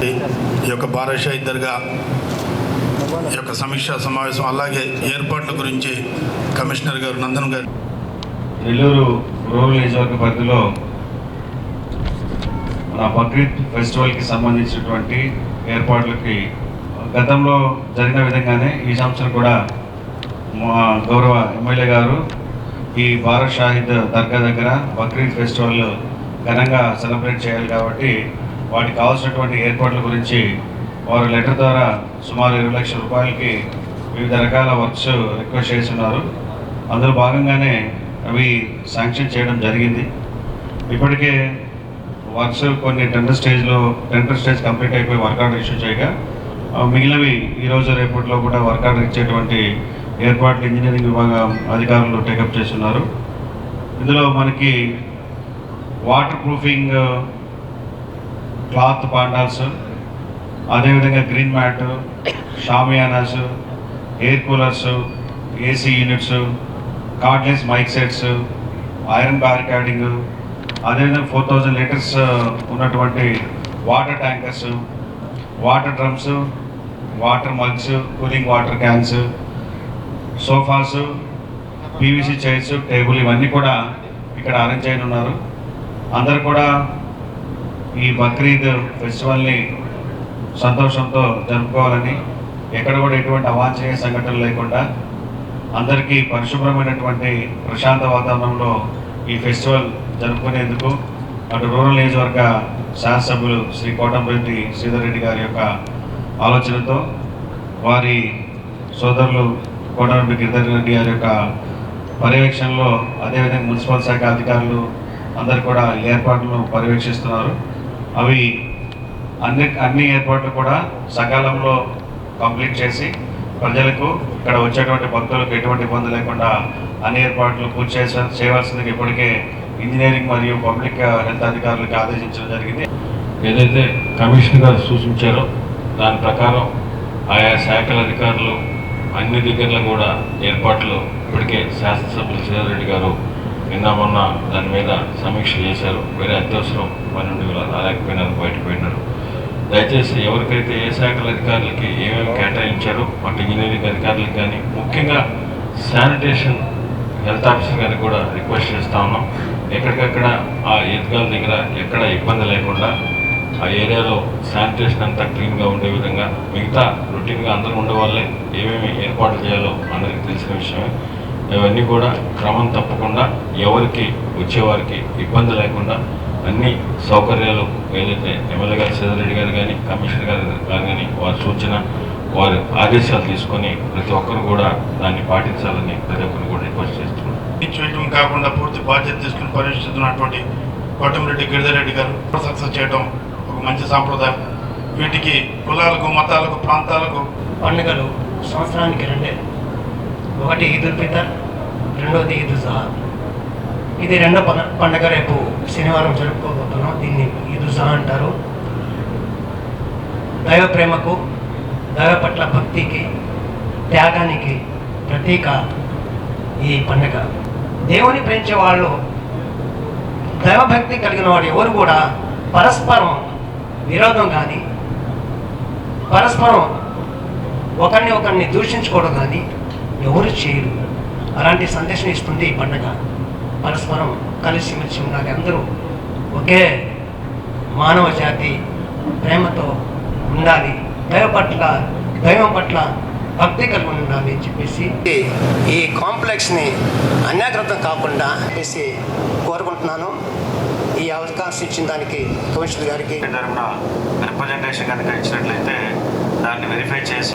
ఈ యొక్క భారతీయ దర్గా ఈ యొక్క సమీక్షా సమావేశం అలాగే ఏర్పాట్ల గురించి కమిషనర్ గారు నందన్ గారు. నెల్లూరు రూరల్ నియోజకవర్గ పరిధిలో మన బక్రీద్ ఫెస్టివల్కి సంబంధించినటువంటి ఏర్పాట్లకి గతంలో జరిగిన విధంగానే ఈ సంవత్సరం కూడా మా గౌరవ ఎమ్మెల్యే గారు ఈ భారత్ షాహిద్ దర్గా దగ్గర బక్రీద్ ఫెస్టివల్ ఘనంగా సెలబ్రేట్ చేయాలి కాబట్టి వాటికి కావాల్సినటువంటి ఏర్పాట్ల గురించి వారు లెటర్ ద్వారా సుమారు ఇరవై లక్షల రూపాయలకి వివిధ రకాల వర్క్స్ రిక్వెస్ట్ చేస్తున్నారు. అందులో భాగంగానే అవి శాంక్షన్ చేయడం జరిగింది. ఇప్పటికే వర్క్స్ కొన్ని టెండర్ స్టేజ్లో టెండర్ స్టేజ్ కంప్లీట్ అయిపోయి వర్క్ ఆర్డర్ ఇష్యూ చేయగా మిగిలినవి ఈరోజు రేపట్లో కూడా వర్క్ ఆర్డర్ ఇచ్చేటువంటి ఏర్పాట్లు ఇంజనీరింగ్ విభాగం అధికారులు టేకప్ చేస్తున్నారు. ఇందులో మనకి వాటర్ ప్రూఫింగ్ క్లాత్ పాండాల్స్ అదేవిధంగా green mat shamianas air coolers AC units cordless mike sets iron barricading అదేవిధంగా ఫోర్ థౌజండ్ లీటర్స్ ఉన్నటువంటి water tankers water drums water mugs cooling water cans sofas PVC chairs table ఇవన్నీ కూడా ఇక్కడ arrange అయిన ఉన్నారు. అందరు కూడా ఈ బక్రీద్ ఫెస్టివల్ని సంతోషంతో జరుపుకోవాలని ఎక్కడ కూడా ఎటువంటి అవాంఛనీయ సంఘటనలు లేకుండా అందరికీ పరిశుభ్రమైనటువంటి ప్రశాంత వాతావరణంలో ఈ ఫెస్టివల్ జరుపుకునేందుకు అటు రూరల్ నియోజకవర్గ శాసనసభ్యులు శ్రీ కోటంరెడ్డి శ్రీధర్ రెడ్డి గారి యొక్క ఆలోచనతో వారి సోదరులు కోటంరెడ్డి గిరిధర్ రెడ్డి గారి యొక్క పర్యవేక్షణలో అదేవిధంగా మున్సిపల్ శాఖ అధికారులు అందరు కూడా ఏర్పాట్లను పర్యవేక్షిస్తున్నారు. అవి అన్ని అన్ని ఏర్పాట్లు కూడా సకాలంలో కంప్లీట్ చేసి ప్రజలకు ఇక్కడ వచ్చేటువంటి భక్తులకు ఎటువంటి ఇబ్బంది లేకుండా అన్ని ఏర్పాట్లు పూర్తి చేసే చేయవలసిందిగా ఇప్పటికే ఇంజనీరింగ్ మరియు పబ్లిక్ హెల్త్ అధికారులకు ఆదేశించడం జరిగింది. ఏదైతే కమిషనర్ గారు సూచించారో దాని ప్రకారం ఆయా శాఖల అధికారులు అన్ని దగ్గరలో కూడా ఏర్పాట్లు ఇప్పటికే శాసనసభ్యులు శ్రీధర్ రెడ్డి గారు నిన్న మొన్న దాని మీద సమీక్ష చేశారు. వేరే అత్యవసరం పని ఉండి రాలేకపోయినారు బయటకు పోయినారు. దయచేసి ఎవరికైతే ఏ శాఖల అధికారులకి ఏమేమి కేటాయించారో అటు ఇంజనీరింగ్ అధికారులకు కానీ ముఖ్యంగా శానిటేషన్ హెల్త్ ఆఫీసర్ గారికి కూడా రిక్వెస్ట్ చేస్తా ఉన్నాం. ఎక్కడికక్కడ ఆ ఈద్గాల దగ్గర ఎక్కడ ఇబ్బంది లేకుండా ఆ ఏరియాలో శానిటేషన్ అంతా క్లీన్గా ఉండే విధంగా మిగతా రొటీన్గా అందరూ ఉండే వాళ్ళే ఏమేమి ఏర్పాట్లు చేయాలో అందరికీ తెలిసిన విషయమే. ఇవన్నీ కూడా క్రమం తప్పకుండా ఎవరికి వచ్చేవారికి ఇబ్బంది లేకుండా అన్ని సౌకర్యాలు ఏదైతే ఎమ్మెల్యే గారు శ్రీధర్ గారు కానీ కమిషనర్ గారు గారు కానీ వారి సూచన వారి ఆదేశాలు తీసుకొని ప్రతి ఒక్కరు కూడా దాన్ని పాటించాలని ప్రతి ఒక్కరు కూడా రిక్వెస్ట్ చేస్తున్నాం. చేయడం కాకుండా పూర్తి బాధ్యత తీసుకుని పరిశీలిస్తున్నటువంటి కోటమిరెడ్డి గిరిధర్ రెడ్డి గారు సక్సెస్ చేయడం ఒక మంచి సాంప్రదాయం. వీటికి కులాలకు మతాలకు ప్రాంతాలకు పండుగలు సంవత్సరానికి రెండే. ఒకటి ఈదుల్ ఫితర్ రెండోది ఈద్ జహా. ఇది రెండో పన పండగ రేపు శనివారం జరుపుకోబోతున్నాం. దీన్ని ఈద్ జహా అంటారు. దైవ ప్రేమకు దైవ పట్ల భక్తికి త్యాగానికి ప్రతీక ఈ పండుగ. దేవుని ప్రేమించే వాళ్ళు దైవభక్తి కలిగిన వాడు ఎవరు కూడా పరస్పరం విరోధం కానీ పరస్పరం ఒకరిని ఒకరిని దూషించుకోవడం కానీ ఎవరు చేయరు. అలాంటి సందేశం ఇస్తుంది ఈ పండుగ. పరస్పరం కలిసిమెలిసి ఉండాలి. అందరూ ఒకే మానవ జాతి ప్రేమతో ఉండాలి. దైవ పట్ల దైవం పట్ల భక్తి కలిగి ఉండాలి అని చెప్పేసి ఈ కాంప్లెక్స్ని అన్యాకృతం కాకుండా చెప్పేసి కోరుకుంటున్నాను. ఈ అవకాశం ఇచ్చిన దానికి కమిషనర్ గారికి. రిప్రజెంటేషన్ కనుక ఇచ్చినట్లయితే దాన్ని వెరిఫై చేసి